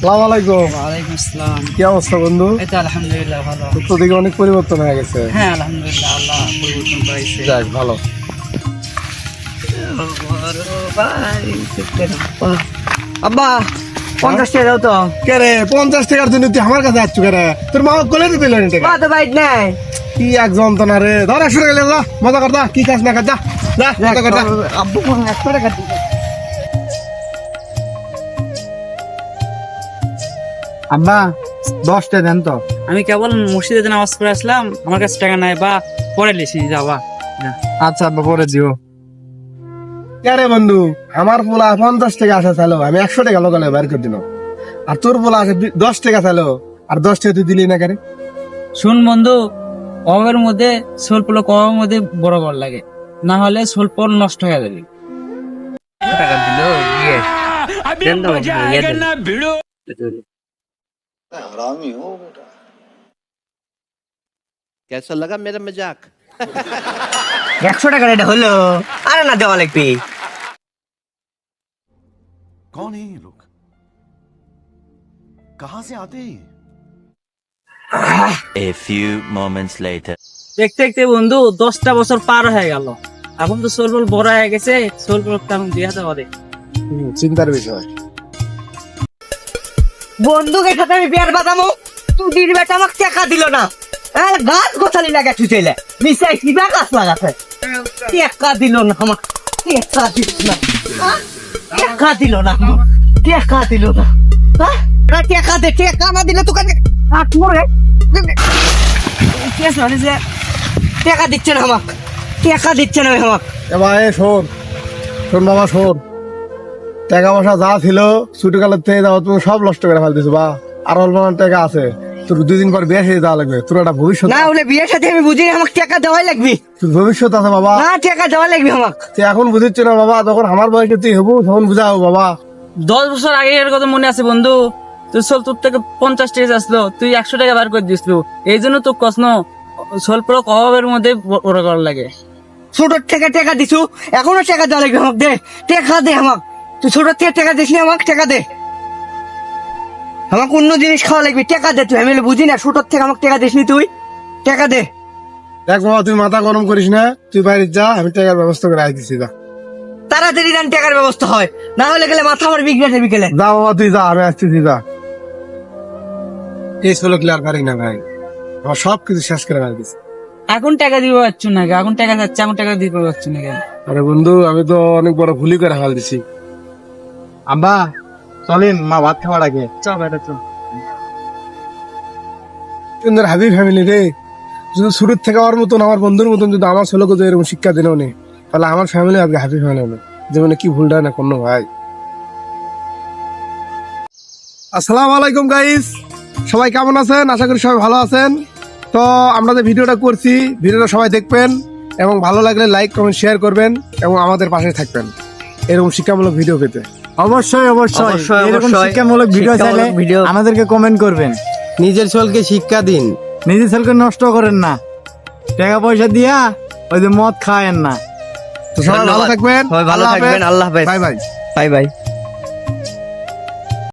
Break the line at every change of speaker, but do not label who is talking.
সালাম আলাইকুম।
ওয়ালাইকুম আসসালাম।
কি অবস্থা বন্ধু?
এই আলহামদুলিল্লাহ ভালো।
তো দিকে অনেক পরিবর্তন হয়ে গেছে।
হ্যাঁ আলহামদুলিল্লাহ আল্লাহ পরিবর্তন করাইছে
যাক ভালো।
আব্বা পঞ্চাশ টাকা দাও তো।
কে রে পঞ্চাশ টাকার জন্য তুই আমার কাছে আসছো কে রে? তোর মা কোলে দিতে দিল টাকা।
তো বাইট নাই।
কি এক যন্ত্রণা রে। ধর একশো টাকা মজা কর কি খাস না খাস যা। যা মজা কর যা।
আব্বু একশো টাকা
আব্বা দশটা দেন তো।
আমি কেবল মসজিদে নামাজ পড়ে আসলাম আমার কাছে টাকা নাই বা পরে লিসি যাবা
আচ্ছা আব্বা পরে দিও।
কে বন্ধু আমার পোলা পঞ্চাশ টাকা আসা চালো। আমি একশো টাকা লোকালে বের করে দিলাম। আর তোর পোলা আছে দশ টাকা চালো। আর দশ টাকা তুই দিলি না কেন?
শুন বন্ধু অবের মধ্যে স্বল্প কমের মধ্যে বড় বড় লাগে। না হলে স্বল্প নষ্ট হয়ে যাবে। টাকা দিল দিয়ে দেন তো, ইয়ে দেন।
कैसा लगा मेरा मजाक
একশো টাকা এটা হলো আরে না দেওয়া লাগবে
कौन है ये लोग कहां से आते हैं ये?
A few moments later.
দেখতে দেখতে বন্ধু দশটা বছর পার হয়ে গেল এখন তো সোলবল বড় হয়ে গেছে সোলবল তেমন দিয়ে দেওয়া দে
হুম, চিন্তার বিষয়
বন্ধুকে সাথে আমি বিয়ার তুই দিন বেটা আমাকে টাকা দিল না। আর গাছ গোছালি লাগা ছুটেলে মিশাই কিবা গাছ লাগাতে টাকা দিল না আমার টাকা দিল না? টাকা দিল না টাকা দিল না। হ্যাঁ? টাকা দে, টাকা না দিলে তোকে আট মরে। টাকা দিচ্ছে না আমাকে। টাকা দিচ্ছে না আমাকে।
এবার শোন। শোন বাবা, শোন। টাকা পয়সা যা ছিল ছুটি কালের থেকে যাওয়া তুমি সব নষ্ট করে ফেল দিছো বা। আর অল্প অল্প টাকা আছে। তোর দুদিন পর বিয়ে সেরে যাওয়া লাগবে। তোর একটা ভবিষ্যৎ
না হলে বিয়ের সাথে আমি বুঝি আমাকে টাকা দেওয়াই লাগবে।
তোর ভবিষ্যৎ আছে বাবা।
না টাকা দেওয়া লাগবে আমাকে।
তুই এখন বুঝিচ্ছ না বাবা তখন আমার বয়সে তুই হবু তখন বুঝাও বাবা।
দশ বছর আগে এর কথা মনে আছে বন্ধু? তুই সোল তোর থেকে পঞ্চাশ টাকা আসলো তুই একশো টাকা বার করে দিসলো এই জন্য তো কষ্ট স্বল্প অভাবের মধ্যে বড় করার লাগে।
ছোট থেকে টাকা দিছু এখনও টাকা দেওয়া লাগবে আমাকে দে। টাকা দে আমাকে। তুই ছোট থেকে টাকা দিস নি আমাকে টাকা দে। আমাকে অন্য জিনিস খাওয়া লাগবে টাকা দে। তুই আমি বুঝি না ছোট থেকে আমাকে টাকা দিস নি তুই। টাকা দে।
দেখ বাবা তুই মাথা গরম করিস না তুই বাইরে যা আমি টাকার ব্যবস্থা করে আইতেছি যা।
তাড়াতাড়ি দেন টাকার ব্যবস্থা হয়। না হলে গেলে মাথা আমার বিগড়ে বিকেলে।
যা বাবা তুই যা আমি আসতেছি যা। এই ক্লিয়ার পারি না ভাই। আমার সব কিছু শেষ করে রাখতেছি
এখন টাকা দিতে পারছ না? এখন টাকা যাচ্ছে এখন টাকা দিতে পারছ না
আরে বন্ধু আমি তো অনেক বড় ভুলই করে ফেল দিছি
আব্বা চলেন মা ভাত খাওয়ার আগে।
চল বেটা চল।
সুন্দর হাবি ফ্যামিলি রে যদি শুরুর থেকে আমার মতন আমার বন্ধুর মতন যদি আমার ছেলেকে যদি এরকম শিক্ষা দিলেও নেই তাহলে আমার ফ্যামিলি আজকে হ্যাপি ফ্যামিলি হবে। জীবনে কি ভুলটা না কোনো ভাই। আসসালামু আলাইকুম গাইস সবাই কেমন আছেন? আশা করি সবাই ভালো আছেন। তো আমরা যে ভিডিওটা করছি ভিডিওটা সবাই দেখবেন এবং ভালো লাগলে লাইক কমেন্ট শেয়ার করবেন এবং আমাদের পাশে থাকবেন। এরকম শিক্ষামূলক ভিডিও পেতে।
অবশ্যই অবশ্যই।
অবশ্যই,
এরকম
অবশ্যই।
শিক্ষামূলক ভিডিও চাইলে
শিক্ষামূলক।
আমাদেরকে কমেন্ট করবেন।
নিজের ছলকে শিক্ষা দিন।
নিজের ছলকে নষ্ট করেন না। টাকা পয়সা দিয়া ওই যে মদ খায়েন না।
তো সবাই ভালো থাকবেন।
সবাই ভালো থাকবেন। আল্লাহ হাফেজ।
Bye bye.
Bye bye.